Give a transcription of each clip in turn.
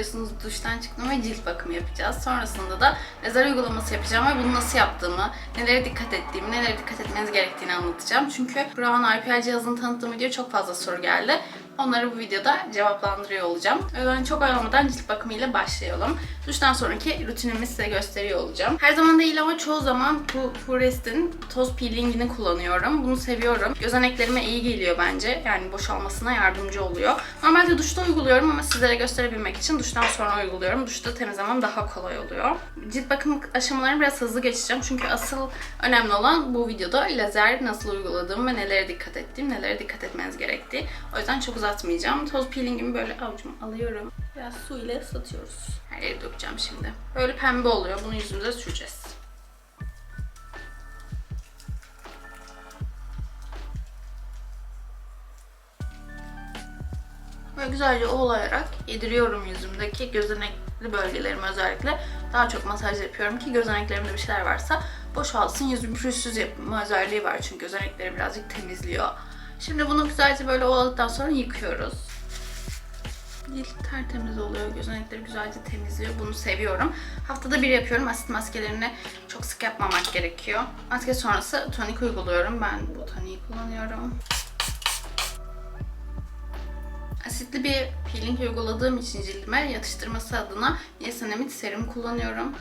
tahmin ediyorsunuz duştan çıktım ve cilt bakımı yapacağız. Sonrasında da lazer uygulaması yapacağım ve bunu nasıl yaptığımı, nelere dikkat ettiğimi, nelere dikkat etmeniz gerektiğini anlatacağım. Çünkü Brown IPL cihazını tanıttığım video çok fazla soru geldi. Onları bu videoda cevaplandırıyor olacağım. Yüzden çok oyalanmadan cilt bakımıyla başlayalım. Duştan sonraki rutinimi size gösteriyor olacağım. Her zaman değil ama çoğu zaman bu Forest'in toz peelingini kullanıyorum. Bunu seviyorum. Gözeneklerime iyi geliyor bence. Yani boşalmasına yardımcı oluyor. Normalde duşta uyguluyorum ama sizlere gösterebilmek için duştan sonra uyguluyorum. Duşta temizlemem daha kolay oluyor. Cilt bakım aşamalarını biraz hızlı geçeceğim. Çünkü asıl önemli olan bu videoda lazer nasıl uyguladığım ve nelere dikkat ettiğim, nelere dikkat etmeniz gerektiği. O yüzden çok uzatmayacağım. Toz peelingimi böyle avucuma alıyorum. Biraz su ile ıslatıyoruz. Her yere dökeceğim şimdi. Böyle pembe oluyor. Bunu yüzümüze süreceğiz. Böyle güzelce ovalayarak yediriyorum yüzümdeki gözenekli bölgelerimi özellikle. Daha çok masaj yapıyorum ki gözeneklerimde bir şeyler varsa boşalsın. Yüzüm pürüzsüz yapma özelliği var çünkü gözenekleri birazcık temizliyor. Şimdi bunu güzelce böyle ovaladıktan sonra yıkıyoruz. Cilt tertemiz oluyor. Gözenekleri güzelce temizliyor. Bunu seviyorum. Haftada bir yapıyorum. Asit maskelerini çok sık yapmamak gerekiyor. Maske sonrası tonik uyguluyorum. Ben bu toniği kullanıyorum. Asitli bir peeling uyguladığım için cildime yatıştırması adına Niacinamide serum kullanıyorum.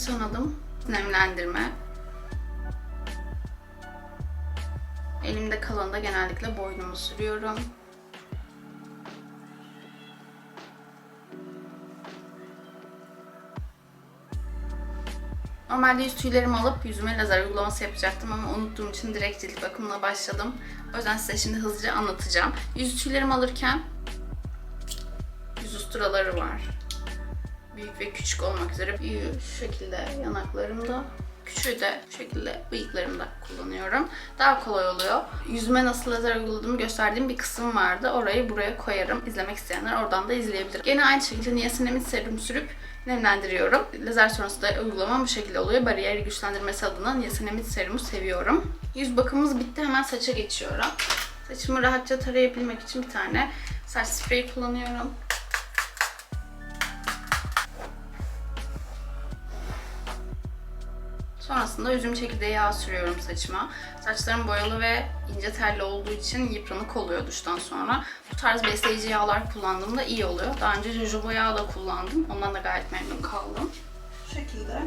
Son adım nemlendirme. Elimde kalanı da genellikle boynumu sürüyorum. Normalde yüz tüylerimi alıp yüzüme lazer uygulaması yapacaktım ama unuttuğum için direkt cilt bakımına başladım. O yüzden size şimdi hızlıca anlatacağım. Yüz tüylerimi alırken yüz usturaları var. Büyük ve küçük olmak üzere. Büyüğü şu şekilde yanaklarımda. Küçüğü de şu şekilde bıyıklarımda kullanıyorum. Daha kolay oluyor. Yüzüme nasıl lazer uyguladığımı gösterdiğim bir kısım vardı. Orayı buraya koyarım. İzlemek isteyenler oradan da izleyebilir. Gene aynı şekilde niasinamid serum sürüp nemlendiriyorum. Lazer sonrası da uygulamam bu şekilde oluyor. Bariyeri güçlendirmesi adına niasinamid serumu seviyorum. Yüz bakımımız bitti. Hemen saça geçiyorum. Saçımı rahatça tarayabilmek için bir tane saç spreyi kullanıyorum. Sonrasında üzüm çekirdeği yağı sürüyorum saçıma. Saçlarım boyalı ve ince telli olduğu için yıpranık oluyor duştan sonra. Bu tarz besleyici yağlar kullandığımda iyi oluyor. Daha önce jojoba yağı da kullandım. Ondan da gayet memnun kaldım. Şu şekilde.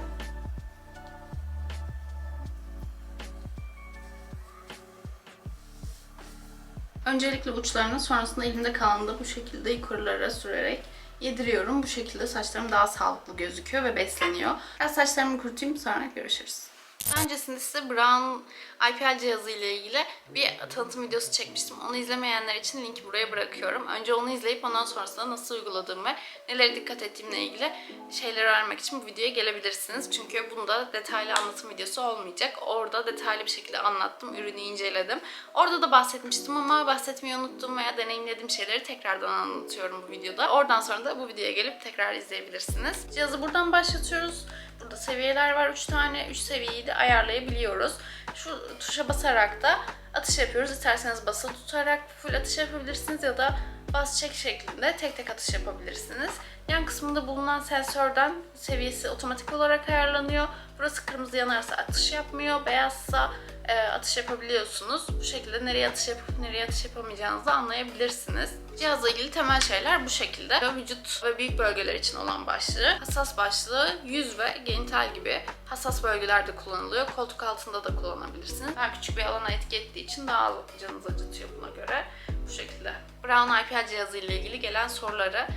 Öncelikle uçlarını sonrasında elimde kalanı da bu şekilde yukarılara sürerek yediriyorum. Bu şekilde saçlarım daha sağlıklı gözüküyor ve besleniyor. Biraz saçlarımı kurutayım sonra görüşürüz. Öncesinde size Brown IPL cihazı ile ilgili bir tanıtım videosu çekmiştim. Onu izlemeyenler için linki buraya bırakıyorum. Önce onu izleyip ondan sonrasında nasıl uyguladığım ve nelere dikkat ettiğimle ilgili şeyleri öğrenmek için bu videoya gelebilirsiniz. Çünkü bunda detaylı anlatım videosu olmayacak. Orada detaylı bir şekilde anlattım, ürünü inceledim. Orada da bahsetmiştim ama bahsetmeyi unuttum veya deneyimlediğim şeyleri tekrardan anlatıyorum bu videoda. Oradan sonra da bu videoya gelip tekrar izleyebilirsiniz. Cihazı buradan başlatıyoruz. Burada seviyeler var 3 tane. 3 seviyeyi ayarlayabiliyoruz. Şu tuşa basarak da atış yapıyoruz. İsterseniz basılı tutarak full atış yapabilirsiniz ya da bas çek şeklinde tek tek atış yapabilirsiniz. Yan kısmında bulunan sensörden seviyesi otomatik olarak ayarlanıyor. Burası kırmızı yanarsa atış yapmıyor. Beyazsa e, atış yapabiliyorsunuz. Bu şekilde nereye atış yapıp nereye atış yapamayacağınızı anlayabilirsiniz. Cihazla ilgili temel şeyler bu şekilde. Vücut ve büyük bölgeler için olan başlığı, hassas başlığı, yüz ve genital gibi hassas bölgelerde kullanılıyor. Koltuk altında da kullanabilirsiniz. Daha küçük bir alana etki ettiği için daha az canınızı acıtıyor buna göre. Bu şekilde. Brown IPL cihazı ile ilgili gelen soruları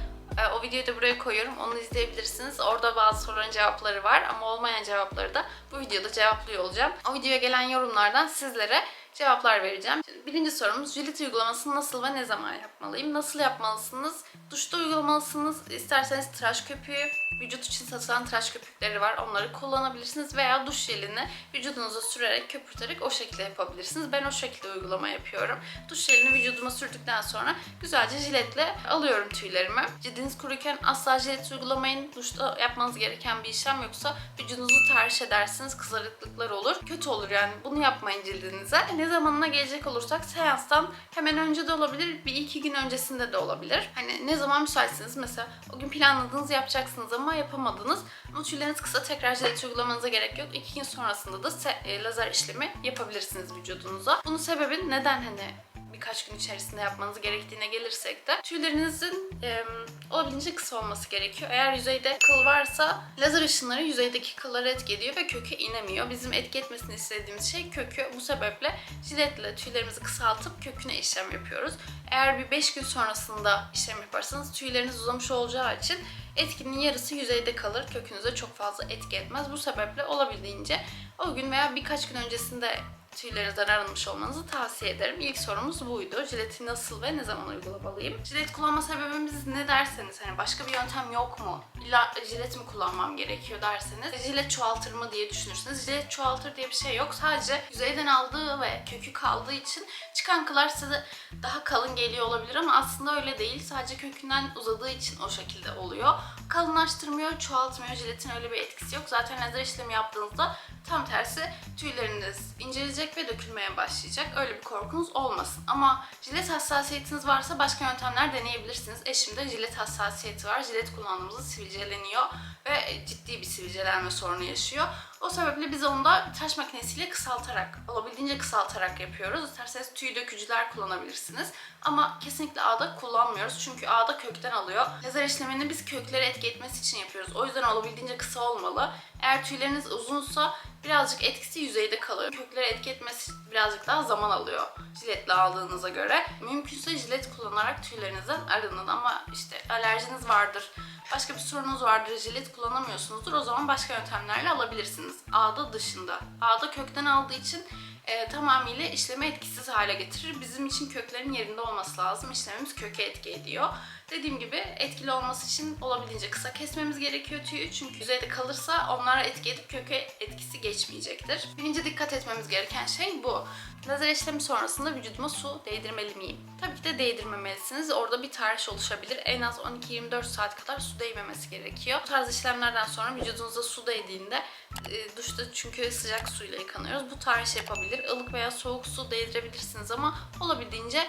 o videoyu da buraya koyuyorum. Onu izleyebilirsiniz. Orada bazı soruların cevapları var ama olmayan cevapları da bu videoda cevaplıyor olacağım. O videoya gelen yorumlardan sizlere cevaplar vereceğim. Birinci sorumuz jilet uygulamasını nasıl ve ne zaman yapmalıyım? Nasıl yapmalısınız? Duşta uygulamalısınız. İsterseniz tıraş köpüğü, vücut için satılan tıraş köpükleri var. Onları kullanabilirsiniz veya duş jelini vücudunuza sürerek köpürterek o şekilde yapabilirsiniz. Ben o şekilde uygulama yapıyorum. Duş jelini vücuduma sürdükten sonra güzelce jiletle alıyorum tüylerimi. Cildiniz kuruyken asla jilet uygulamayın. Duşta yapmanız gereken bir işlem yoksa vücudunuzu tahriş edersiniz. Kızarıklıklar olur. Kötü olur yani. Bunu yapmayın cildinize. Ne zamanına gelecek olursak seanstan hemen önce de olabilir. Bir iki gün öncesinde de olabilir. Hani ne zaman müsaitsiniz mesela o gün planladığınız yapacaksınız ama yapamadınız. Ama tüyleriniz kısa tekrar jilet uygulamanıza gerek yok. İki gün sonrasında da e, lazer işlemi yapabilirsiniz vücudunuza. Bunun sebebi neden hani birkaç gün içerisinde yapmanız gerektiğine gelirsek de tüylerinizin e, olabildiğince kısa olması gerekiyor. Eğer yüzeyde kıl varsa lazer ışınları yüzeydeki kılları etki ediyor ve köke inemiyor. Bizim etki etmesini istediğimiz şey kökü. Bu sebeple jiletle tüylerimizi kısaltıp köküne işlem yapıyoruz. Eğer bir 5 gün sonrasında işlem yaparsanız tüyleriniz uzamış olacağı için etkinin yarısı yüzeyde kalır. Kökünüze çok fazla etki etmez. Bu sebeple olabildiğince o gün veya birkaç gün öncesinde tüylerinizden arınmış olmanızı tavsiye ederim. İlk sorumuz buydu. Jileti nasıl ve ne zaman uygulamalıyım? Jilet kullanma sebebimiz ne derseniz, hani başka bir yöntem yok mu? İlla jilet mi kullanmam gerekiyor derseniz, jilet çoğaltır mı diye düşünürsünüz. Jilet çoğaltır diye bir şey yok. Sadece yüzeyden aldığı ve kökü kaldığı için çıkan kıllar size daha kalın geliyor olabilir ama aslında öyle değil. Sadece kökünden uzadığı için o şekilde oluyor. Kalınlaştırmıyor, çoğaltmıyor. Jiletin öyle bir etkisi yok. Zaten lazer işlemi yaptığınızda tam tersi tüyleriniz inceleyecek ve dökülmeye başlayacak. Öyle bir korkunuz olmasın. Ama jilet hassasiyetiniz varsa başka yöntemler deneyebilirsiniz. Eşimde jilet hassasiyeti var. Jilet kullandığımızda sivilceleniyor ve ciddi bir sivilcelenme sorunu yaşıyor. O sebeple biz onu da tıraş makinesiyle kısaltarak, olabildiğince kısaltarak yapıyoruz. İsterseniz tüy dökücüler kullanabilirsiniz. Ama kesinlikle ağda kullanmıyoruz. Çünkü ağda kökten alıyor. Lazer işlemini biz kökleri etki etmesi için yapıyoruz. O yüzden olabildiğince kısa olmalı. Eğer tüyleriniz uzunsa birazcık etkisi yüzeyde kalıyor. Kökleri etki etmesi birazcık daha zaman alıyor jiletle aldığınıza göre. Mümkünse jilet kullanarak tüylerinizden arının ama işte alerjiniz vardır, başka bir sorunuz vardır, jilet kullanamıyorsunuzdur. O zaman başka yöntemlerle alabilirsiniz. Ağda dışında. Ağda kökten aldığı için e, tamamıyla işleme etkisiz hale getirir. Bizim için köklerin yerinde olması lazım. İşlemimiz köke etki ediyor. Dediğim gibi etkili olması için olabildiğince kısa kesmemiz gerekiyor tüyü. Çünkü yüzeyde kalırsa onlara etki edip köke etkisi geçmeyecektir. Birinci dikkat etmemiz gereken şey bu. Lazer işlemi sonrasında vücuduma su değdirmeli miyim? Tabii ki de değdirmemelisiniz. Orada bir tahriş oluşabilir. En az 12-24 saat kadar su değmemesi gerekiyor. Bu tarz işlemlerden sonra vücudunuza su değdiğinde e, duşta çünkü sıcak suyla yıkanıyoruz. Bu tahriş yapabilir. Ilık veya soğuk su değdirebilirsiniz ama olabildiğince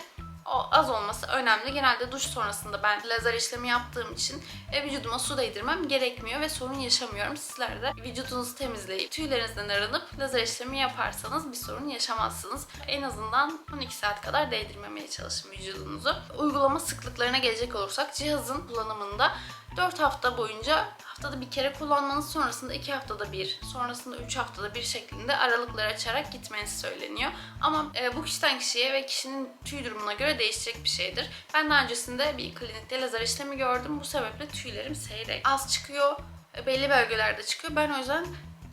az olması önemli. Genelde duş sonrasında ben lazer işlemi yaptığım için e, vücuduma su değdirmem gerekmiyor ve sorun yaşamıyorum. Sizler de vücudunuzu temizleyip tüylerinizden arınıp lazer işlemi yaparsanız bir sorun yaşamazsınız. En azından 12 saat kadar değdirmemeye çalışın vücudunuzu. Uygulama sıklıklarına gelecek olursak cihazın kullanımında 4 hafta boyunca haftada bir kere kullanmanız sonrasında 2 haftada bir, sonrasında 3 haftada bir şeklinde aralıklar açarak gitmeniz söyleniyor. Ama e, bu kişiden kişiye ve kişinin tüy durumuna göre değişecek bir şeydir. Ben daha öncesinde bir klinikte lazer işlemi gördüm. Bu sebeple tüylerim seyrek. Az çıkıyor, e, belli bölgelerde çıkıyor. Ben o yüzden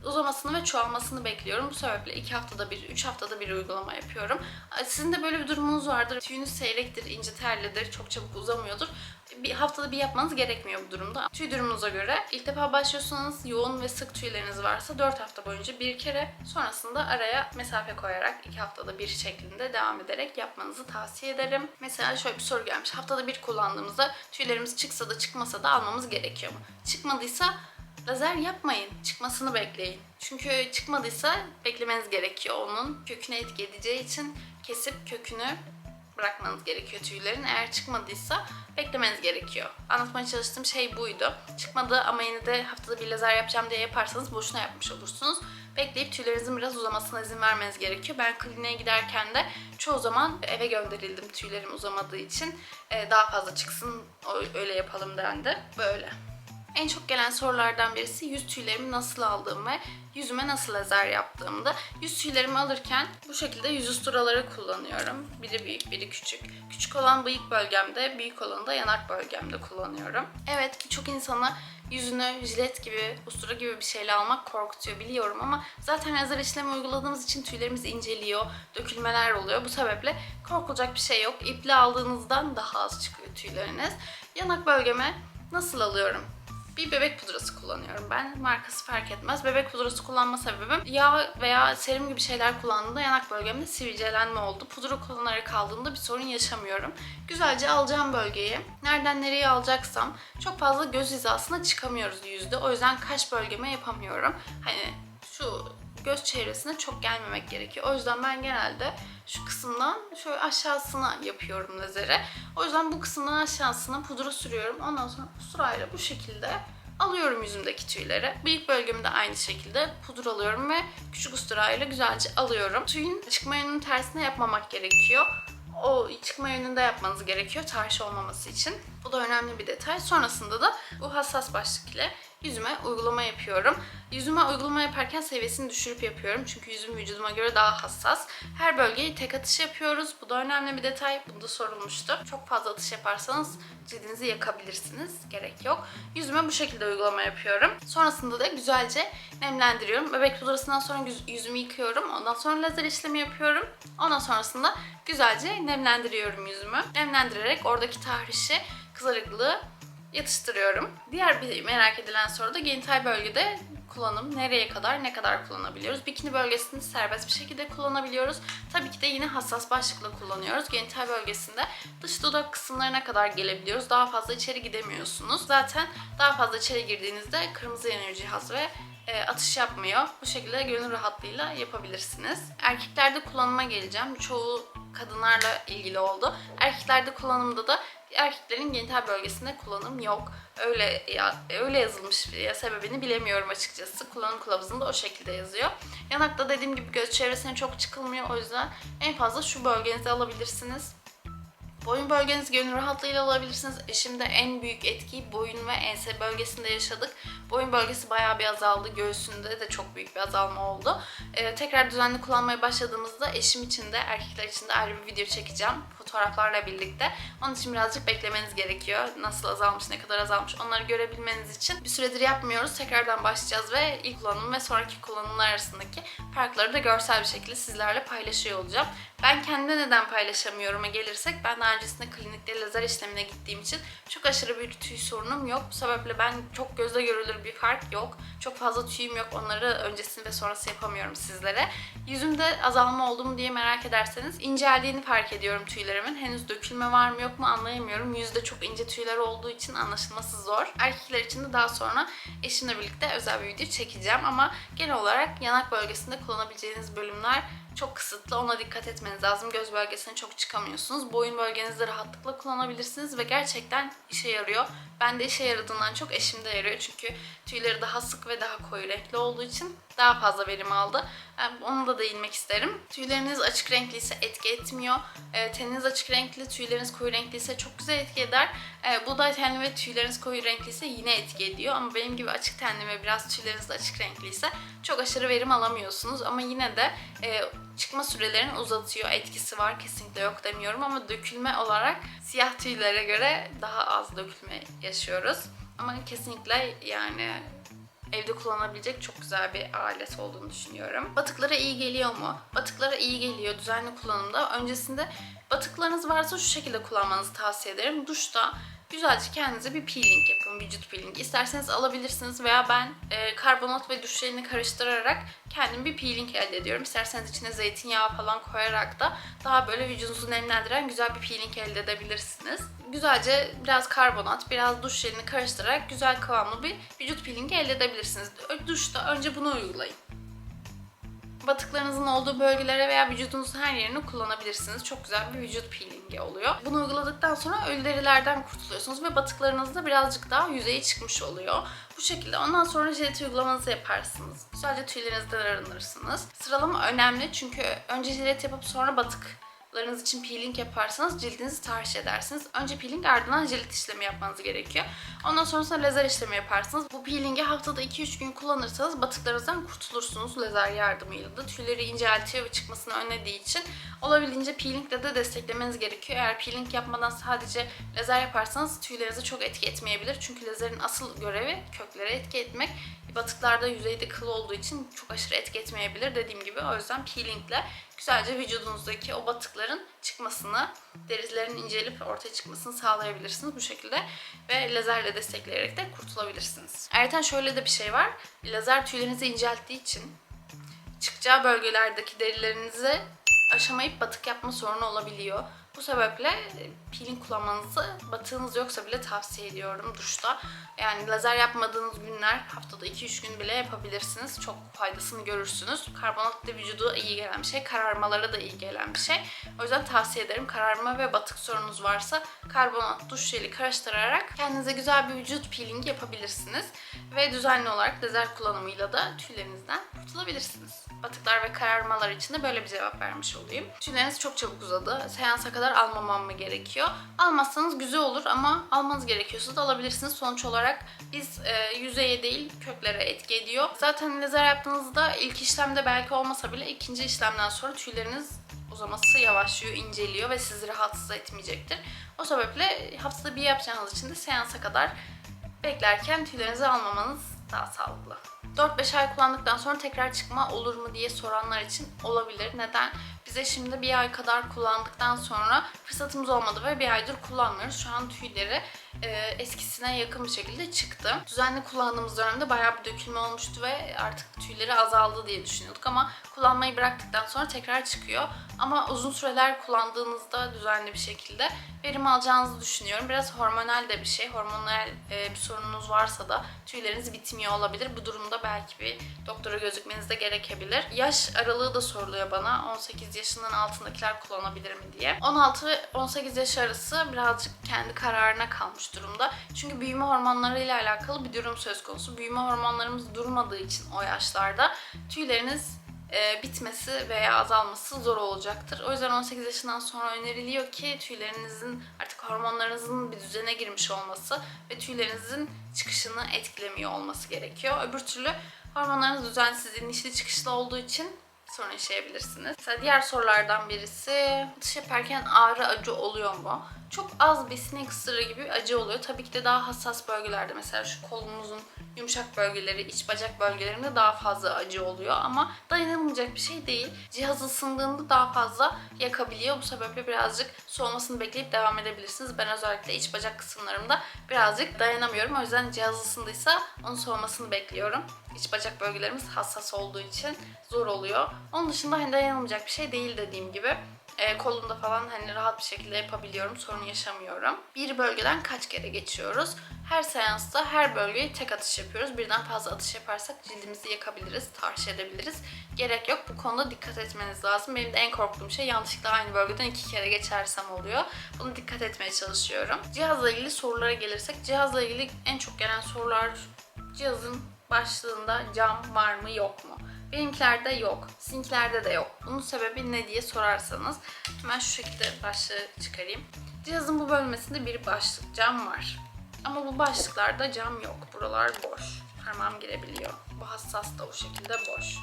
uzamasını ve çoğalmasını bekliyorum. Bu sebeple 2 haftada bir, 3 haftada bir uygulama yapıyorum. Sizin de böyle bir durumunuz vardır. Tüyünüz seyrektir, ince terlidir, çok çabuk uzamıyordur. Bir haftada bir yapmanız gerekmiyor bu durumda. Tüy durumunuza göre ilk defa başlıyorsanız yoğun ve sık tüyleriniz varsa 4 hafta boyunca bir kere sonrasında araya mesafe koyarak 2 haftada bir şeklinde devam ederek yapmanızı tavsiye ederim. Mesela şöyle bir soru gelmiş. Haftada bir kullandığımızda tüylerimiz çıksa da çıkmasa da almamız gerekiyor mu? Çıkmadıysa lazer yapmayın. Çıkmasını bekleyin. Çünkü çıkmadıysa beklemeniz gerekiyor. Onun köküne etki edeceği için kesip kökünü bırakmanız gerekiyor tüylerin. Eğer çıkmadıysa beklemeniz gerekiyor. Anlatmaya çalıştığım şey buydu. Çıkmadı ama yine de haftada bir lazer yapacağım diye yaparsanız boşuna yapmış olursunuz. Bekleyip tüylerinizin biraz uzamasına izin vermeniz gerekiyor. Ben kliniğe giderken de çoğu zaman eve gönderildim tüylerim uzamadığı için. Ee, Daha fazla çıksın öyle yapalım dendi. Böyle. En çok gelen sorulardan birisi yüz tüylerimi nasıl aldığım ve yüzüme nasıl lazer yaptığımdı. Yüz tüylerimi alırken bu şekilde yüz usturaları kullanıyorum. Biri büyük, biri küçük. Küçük olan bıyık bölgemde, büyük olanı da yanak bölgemde kullanıyorum. Evet birçok insanı yüzünü jilet gibi, ustura gibi bir şeyle almak korkutuyor biliyorum ama zaten lazer işlemi uyguladığımız için tüylerimiz inceliyor, dökülmeler oluyor. Bu sebeple korkulacak bir şey yok. İple aldığınızdan daha az çıkıyor tüyleriniz. Yanak bölgeme nasıl alıyorum? Bir bebek pudrası kullanıyorum ben. Markası fark etmez. Bebek pudrası kullanma sebebim yağ veya serum gibi şeyler kullandığımda yanak bölgemde sivilcelenme oldu. Pudra kullanarak aldığımda bir sorun yaşamıyorum. Güzelce alacağım bölgeyi. Nereden nereye alacaksam çok fazla göz hizasına çıkamıyoruz yüzde. O yüzden kaş bölgeme yapamıyorum. Hani şu göz çevresine çok gelmemek gerekiyor. O yüzden ben genelde şu kısımdan şöyle aşağısına yapıyorum lazeri. O yüzden bu kısımdan aşağısına pudra sürüyorum. Ondan sonra sırayla bu şekilde alıyorum yüzümdeki tüyleri. Bıyık bölgemde aynı şekilde pudra alıyorum ve küçük usturayla güzelce alıyorum. Tüyün çıkma yönünün tersine yapmamak gerekiyor. O çıkma yönünde yapmanız gerekiyor tarih olmaması için. Bu da önemli bir detay. Sonrasında da bu hassas başlık ile yüzüme uygulama yapıyorum. Yüzüme uygulama yaparken seviyesini düşürüp yapıyorum. Çünkü yüzüm vücuduma göre daha hassas. Her bölgeyi tek atış yapıyoruz. Bu da önemli bir detay. Bu da sorulmuştu. Çok fazla atış yaparsanız cildinizi yakabilirsiniz. Gerek yok. Yüzüme bu şekilde uygulama yapıyorum. Sonrasında da güzelce nemlendiriyorum. Bebek pudrasından sonra yüz- yüzümü yıkıyorum. Ondan sonra lazer işlemi yapıyorum. Ondan sonrasında güzelce nemlendiriyorum yüzümü. Nemlendirerek oradaki tahrişi, kızarıklığı yatıştırıyorum. Diğer bir merak edilen soru da genital bölgede kullanım nereye kadar ne kadar kullanabiliyoruz? Bikini bölgesinde serbest bir şekilde kullanabiliyoruz. Tabii ki de yine hassas başlıkla kullanıyoruz. Genital bölgesinde dış dudak kısımlarına kadar gelebiliyoruz. Daha fazla içeri gidemiyorsunuz. Zaten daha fazla içeri girdiğinizde kırmızı yanıyor cihaz ve e, atış yapmıyor. Bu şekilde gönül rahatlığıyla yapabilirsiniz. Erkeklerde kullanıma geleceğim. Çoğu kadınlarla ilgili oldu. Erkeklerde kullanımda da erkeklerin genital bölgesinde kullanım yok. Öyle ya, öyle yazılmış ya sebebini bilemiyorum açıkçası. Kullanım kılavuzunda o şekilde yazıyor. Yanakta dediğim gibi göz çevresine çok çıkılmıyor. O yüzden en fazla şu bölgenizi alabilirsiniz. Boyun bölgenizi gönül rahatlığıyla alabilirsiniz. Eşimde en büyük etkiyi boyun ve ense bölgesinde yaşadık. Boyun bölgesi bayağı bir azaldı. Göğsünde de çok büyük bir azalma oldu. Ee, tekrar düzenli kullanmaya başladığımızda eşim için de erkekler için de ayrı bir video çekeceğim. Fotoğraflarla birlikte. Onun için birazcık beklemeniz gerekiyor. Nasıl azalmış, ne kadar azalmış onları görebilmeniz için. Bir süredir yapmıyoruz. Tekrardan başlayacağız ve ilk kullanım ve sonraki kullanımlar arasındaki farkları da görsel bir şekilde sizlerle paylaşıyor olacağım. Ben kendime neden paylaşamıyorum'a gelirsek ben daha öncesinde klinikte lazer işlemine gittiğim için çok aşırı bir tüy sorunum yok. Bu sebeple ben çok gözle görülür bir fark yok. Çok fazla tüyüm yok. Onları öncesini ve sonrası yapamıyorum sizlere. Yüzümde azalma oldu mu diye merak ederseniz inceldiğini fark ediyorum tüylerimin. Henüz dökülme var mı yok mu anlayamıyorum. Yüzde çok ince tüyler olduğu için anlaşılması zor. Erkekler için de daha sonra eşimle birlikte özel bir video çekeceğim ama genel olarak yanak bölgesinde kullanabileceğiniz bölümler çok kısıtlı. Ona dikkat etmeniz lazım. Göz bölgesine çok çıkamıyorsunuz. Boyun bölgenizde rahatlıkla kullanabilirsiniz ve gerçekten işe yarıyor. Ben de işe yaradığından çok eşimde yarıyor. Çünkü tüyleri daha sık ve daha koyu renkli olduğu için daha fazla verim aldı. Onu da değinmek isterim. Tüyleriniz açık renkliyse etki etmiyor. E, teniniz açık renkli, tüyleriniz koyu renkliyse çok güzel etki eder. E, buğday tenli ve tüyleriniz koyu renkliyse yine etki ediyor. Ama benim gibi açık tenli ve biraz tüyleriniz açık renkliyse çok aşırı verim alamıyorsunuz. Ama yine de e, çıkma sürelerini uzatıyor. Etkisi var kesinlikle yok demiyorum ama dökülme olarak siyah tüylere göre daha az dökülme yaşıyoruz. Ama kesinlikle yani evde kullanabilecek çok güzel bir alet olduğunu düşünüyorum. Batıklara iyi geliyor mu? Batıklara iyi geliyor düzenli kullanımda. Öncesinde batıklarınız varsa şu şekilde kullanmanızı tavsiye ederim. Duşta güzelce kendinize bir peeling yapın, vücut peeling. İsterseniz alabilirsiniz veya ben e, karbonat ve duş jelini karıştırarak kendim bir peeling elde ediyorum. İsterseniz içine zeytinyağı falan koyarak da daha böyle vücudunuzu nemlendiren güzel bir peeling elde edebilirsiniz. Güzelce biraz karbonat, biraz duş jelini karıştırarak güzel kıvamlı bir vücut peelingi elde edebilirsiniz. Duşta önce bunu uygulayın. Batıklarınızın olduğu bölgelere veya vücudunuzun her yerine kullanabilirsiniz. Çok güzel bir vücut peelingi oluyor. Bunu uyguladıktan sonra ölü derilerden kurtuluyorsunuz ve batıklarınız da birazcık daha yüzeye çıkmış oluyor. Bu şekilde ondan sonra jilet uygulamanızı yaparsınız. Güzelce tüylerinizden arınırsınız. Sıralama önemli çünkü önce jilet yapıp sonra batık Larınız için peeling yaparsanız cildinizi tahriş edersiniz. Önce peeling ardından jilet işlemi yapmanız gerekiyor. Ondan sonrasında lazer işlemi yaparsınız. Bu peelingi haftada 2-3 gün kullanırsanız batıklarınızdan kurtulursunuz lazer yardımıyla da. Tüyleri inceltiyor ve çıkmasını önlediği için olabildiğince peelingle de desteklemeniz gerekiyor. Eğer peeling yapmadan sadece lazer yaparsanız tüylerinize çok etki etmeyebilir. Çünkü lazerin asıl görevi köklere etki etmek. Batıklarda yüzeyde kıl olduğu için çok aşırı etki etmeyebilir dediğim gibi. O yüzden peelingle güzelce vücudunuzdaki o batıkların çıkmasını, derilerin incelip ortaya çıkmasını sağlayabilirsiniz bu şekilde. Ve lazerle destekleyerek de kurtulabilirsiniz. Ayrıca şöyle de bir şey var. Lazer tüylerinizi incelttiği için çıkacağı bölgelerdeki derilerinizi aşamayıp batık yapma sorunu olabiliyor. Bu sebeple e, peeling kullanmanızı batığınız yoksa bile tavsiye ediyorum duşta. Yani lazer yapmadığınız günler haftada 2-3 gün bile yapabilirsiniz. Çok faydasını görürsünüz. Karbonat da vücuda iyi gelen bir şey. Kararmalara da iyi gelen bir şey. O yüzden tavsiye ederim. Kararma ve batık sorunuz varsa karbonat duş jeli karıştırarak kendinize güzel bir vücut peeling yapabilirsiniz. Ve düzenli olarak lazer kullanımıyla da tüylerinizden kurtulabilirsiniz. Batıklar ve kararmalar için de böyle bir cevap vermiş olayım. Tüyleriniz çok çabuk uzadı. Seansa kadar almamam mı gerekiyor? Almazsanız güzel olur ama almanız gerekiyorsa da alabilirsiniz. Sonuç olarak biz e, yüzeye değil köklere etki ediyor. Zaten lazer yaptığınızda ilk işlemde belki olmasa bile ikinci işlemden sonra tüyleriniz uzaması yavaşlıyor, inceliyor ve sizi rahatsız etmeyecektir. O sebeple haftada bir yapacağınız için de seansa kadar beklerken tüylerinizi almamanız daha sağlıklı. 4-5 ay kullandıktan sonra tekrar çıkma olur mu diye soranlar için olabilir. Neden? Bize şimdi bir ay kadar kullandıktan sonra fırsatımız olmadı ve bir aydır kullanmıyoruz. Şu an tüyleri e, eskisine yakın bir şekilde çıktı. Düzenli kullandığımız dönemde bayağı bir dökülme olmuştu ve artık tüyleri azaldı diye düşünüyorduk ama kullanmayı bıraktıktan sonra tekrar çıkıyor. Ama uzun süreler kullandığınızda düzenli bir şekilde verim alacağınızı düşünüyorum. Biraz hormonal de bir şey. Hormonal e, bir sorununuz varsa da tüyleriniz bitmiyor olabilir. Bu durumda belki bir doktora gözükmeniz de gerekebilir. Yaş aralığı da soruluyor bana. 18 yaşından altındakiler kullanabilir mi diye. 16-18 yaş arası birazcık kendi kararına kalmış durumda. Çünkü büyüme hormonlarıyla alakalı bir durum söz konusu. Büyüme hormonlarımız durmadığı için o yaşlarda tüyleriniz e, bitmesi veya azalması zor olacaktır. O yüzden 18 yaşından sonra öneriliyor ki tüylerinizin artık hormonlarınızın bir düzene girmiş olması ve tüylerinizin çıkışını etkilemiyor olması gerekiyor. Öbür türlü hormonlarınız düzensiz, inişli çıkışlı olduğu için sorun yaşayabilirsiniz. Mesela diğer sorulardan birisi dış yaparken ağrı acı oluyor mu? Çok az bir sinek ısırığı gibi acı oluyor. Tabii ki de daha hassas bölgelerde mesela şu kolumuzun yumuşak bölgeleri, iç bacak bölgelerinde daha fazla acı oluyor ama dayanılmayacak bir şey değil. Cihaz ısındığında daha fazla yakabiliyor. Bu sebeple birazcık soğumasını bekleyip devam edebilirsiniz. Ben özellikle iç bacak kısımlarımda birazcık dayanamıyorum. O yüzden cihaz ısındıysa onun soğumasını bekliyorum. İç bacak bölgelerimiz hassas olduğu için zor oluyor. Onun dışında hani dayanılmayacak bir şey değil dediğim gibi. E, kolumda falan hani rahat bir şekilde yapabiliyorum. Sorun yaşamıyorum. Bir bölgeden kaç kere geçiyoruz? Her seansta her bölgeye tek atış yapıyoruz. Birden fazla atış yaparsak cildimizi yakabiliriz, tahriş edebiliriz. Gerek yok. Bu konuda dikkat etmeniz lazım. Benim de en korktuğum şey yanlışlıkla aynı bölgeden iki kere geçersem oluyor. Bunu dikkat etmeye çalışıyorum. Cihazla ilgili sorulara gelirsek, cihazla ilgili en çok gelen sorular cihazın başlığında cam var mı yok mu? Benimkilerde yok. Sizinkilerde de yok. Bunun sebebi ne diye sorarsanız hemen şu şekilde başlığı çıkarayım. Cihazın bu bölmesinde bir başlık cam var. Ama bu başlıklarda cam yok. Buralar boş. Parmağım girebiliyor. Bu hassas da o şekilde boş.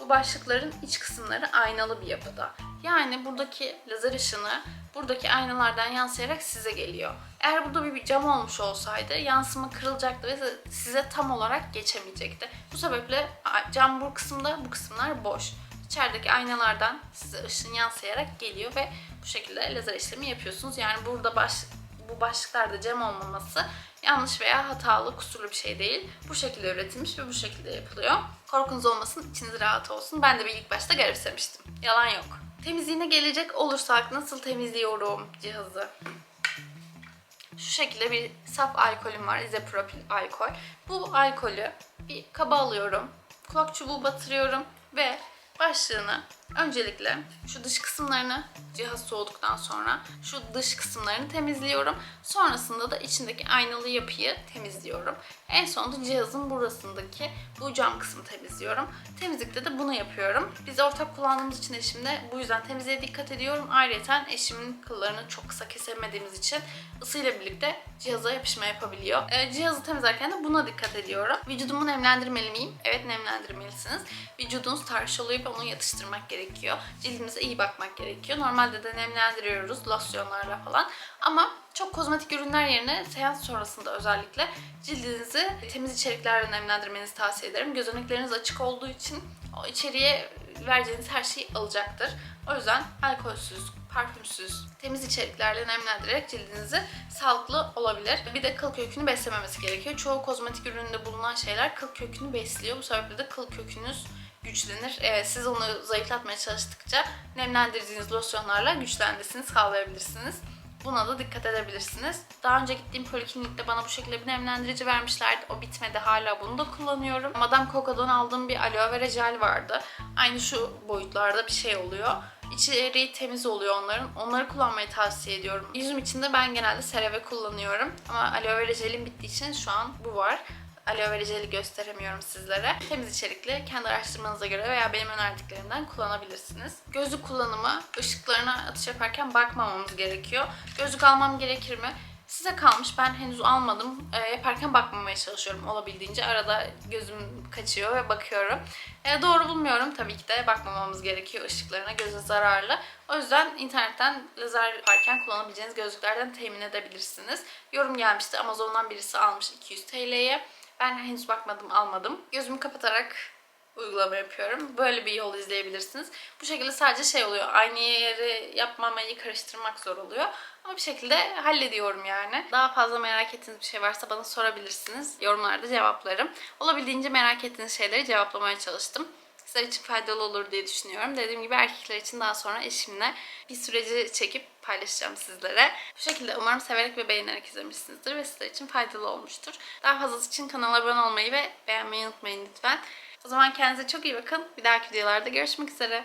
Bu başlıkların iç kısımları aynalı bir yapıda. Yani buradaki lazer ışını buradaki aynalardan yansıyarak size geliyor. Eğer burada bir cam olmuş olsaydı yansıma kırılacaktı ve size tam olarak geçemeyecekti. Bu sebeple cam bu kısımda, bu kısımlar boş. İçerideki aynalardan size ışın yansıyarak geliyor ve bu şekilde lazer işlemi yapıyorsunuz. Yani burada baş, bu başlıklarda cam olmaması yanlış veya hatalı, kusurlu bir şey değil. Bu şekilde üretilmiş ve bu şekilde yapılıyor. Korkunuz olmasın, içiniz rahat olsun. Ben de bir ilk başta garipsemiştim. Yalan yok. Temizliğine gelecek olursak nasıl temizliyorum cihazı? Şu şekilde bir saf alkolüm var. izopropil alkol. Bu alkolü bir kaba alıyorum. Kulak çubuğu batırıyorum ve başlığını Öncelikle şu dış kısımlarını cihaz soğuduktan sonra şu dış kısımlarını temizliyorum. Sonrasında da içindeki aynalı yapıyı temizliyorum. En sonunda cihazın burasındaki bu cam kısmı temizliyorum. Temizlikte de bunu yapıyorum. Biz ortak kullandığımız için eşimle bu yüzden temizliğe dikkat ediyorum. Ayrıca eşimin kıllarını çok kısa kesemediğimiz için ısıyla birlikte cihaza yapışma yapabiliyor. Ee, cihazı temizlerken de buna dikkat ediyorum. Vücudumu nemlendirmeli miyim? Evet nemlendirmelisiniz. Vücudunuz tarş oluyor onu yatıştırmak gerekiyor. Cildimize iyi bakmak gerekiyor. Normalde de nemlendiriyoruz losyonlarla falan. Ama çok kozmetik ürünler yerine seans sonrasında özellikle cildinizi temiz içeriklerle nemlendirmenizi tavsiye ederim. Gözenekleriniz açık olduğu için o içeriye vereceğiniz her şeyi alacaktır. O yüzden alkolsüz, parfümsüz, temiz içeriklerle nemlendirerek cildinizi sağlıklı olabilir. Bir de kıl kökünü beslememesi gerekiyor. Çoğu kozmetik ürününde bulunan şeyler kıl kökünü besliyor. Bu sebeple de kıl kökünüz güçlenir. Evet, siz onu zayıflatmaya çalıştıkça nemlendirdiğiniz losyonlarla güçlenmesini sağlayabilirsiniz. Buna da dikkat edebilirsiniz. Daha önce gittiğim poliklinikte bana bu şekilde bir nemlendirici vermişlerdi. O bitmedi. Hala bunu da kullanıyorum. Madame Coco'dan aldığım bir aloe vera jel vardı. Aynı şu boyutlarda bir şey oluyor. İçeriği temiz oluyor onların. Onları kullanmayı tavsiye ediyorum. Yüzüm için de ben genelde CeraVe kullanıyorum. Ama aloe vera jelim bittiği için şu an bu var. Aloe vera jeli gösteremiyorum sizlere. Temiz içerikli kendi araştırmanıza göre veya benim önerdiklerimden kullanabilirsiniz. Gözlük kullanımı ışıklarına atış yaparken bakmamamız gerekiyor. Gözlük almam gerekir mi? Size kalmış. Ben henüz almadım. E, yaparken bakmamaya çalışıyorum olabildiğince. Arada gözüm kaçıyor ve bakıyorum. E, doğru bulmuyorum tabii ki de. Bakmamamız gerekiyor ışıklarına. Göze zararlı. O yüzden internetten lazer yaparken kullanabileceğiniz gözlüklerden temin edebilirsiniz. Yorum gelmişti. Amazon'dan birisi almış 200 TL'ye. Ben henüz bakmadım, almadım. Gözümü kapatarak uygulama yapıyorum. Böyle bir yol izleyebilirsiniz. Bu şekilde sadece şey oluyor. Aynı yeri yapmamayı karıştırmak zor oluyor. Ama bir şekilde hallediyorum yani. Daha fazla merak ettiğiniz bir şey varsa bana sorabilirsiniz. Yorumlarda cevaplarım. Olabildiğince merak ettiğiniz şeyleri cevaplamaya çalıştım. Sizler için faydalı olur diye düşünüyorum. Dediğim gibi erkekler için daha sonra eşimle bir süreci çekip paylaşacağım sizlere. Bu şekilde umarım severek ve beğenerek izlemişsinizdir ve sizler için faydalı olmuştur. Daha fazlası için kanala abone olmayı ve beğenmeyi unutmayın lütfen. O zaman kendinize çok iyi bakın. Bir dahaki videolarda görüşmek üzere.